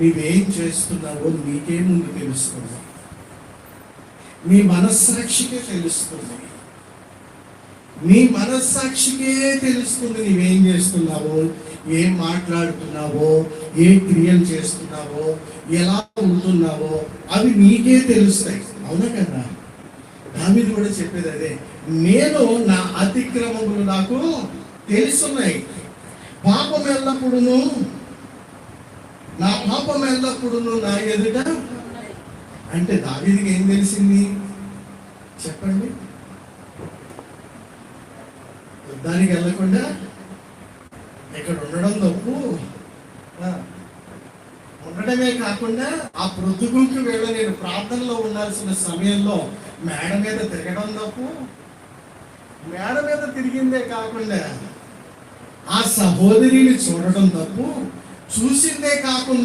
నీవేం చేస్తున్నావో నీకే ముందు తెలుస్తుంది. నీ మనస్సాక్షికే తెలుస్తుంది. నీ మనస్సాక్షికే తెలుస్తుంది నీవేం చేస్తున్నావో ఏం మాట్లాడుతున్నావో ఏ క్రియలు చేస్తున్నావో ఎలా ఉంటున్నావో అవి నీకే తెలుస్తాయి. అవునా కదా? దావిది కూడా చెప్పేది అదే. నేను నా అతిక్రమములు నాకు తెలుసున్నాయి. పాపం ఎల్లప్పుడును నా పాపం ఎల్లప్పుడును నా ఎదుట? అంటే దావీదికి ఏం తెలిసింది? చెప్పండి. యుద్ధానికి వెళ్ళకుండా ఇక్కడ ఉండడం తప్పు. ఉండడమే కాకుండా ఆ ప్రొద్దుగుంటు వేళ నేను ప్రార్థనలో ఉండాల్సిన సమయంలో మేడ మీద తిరగడం తప్పు. మేడ మీద తిరిగిందే కాకుండా ఆ సహోదరిని చూడడం తప్పు. చూసిందే కాకుండా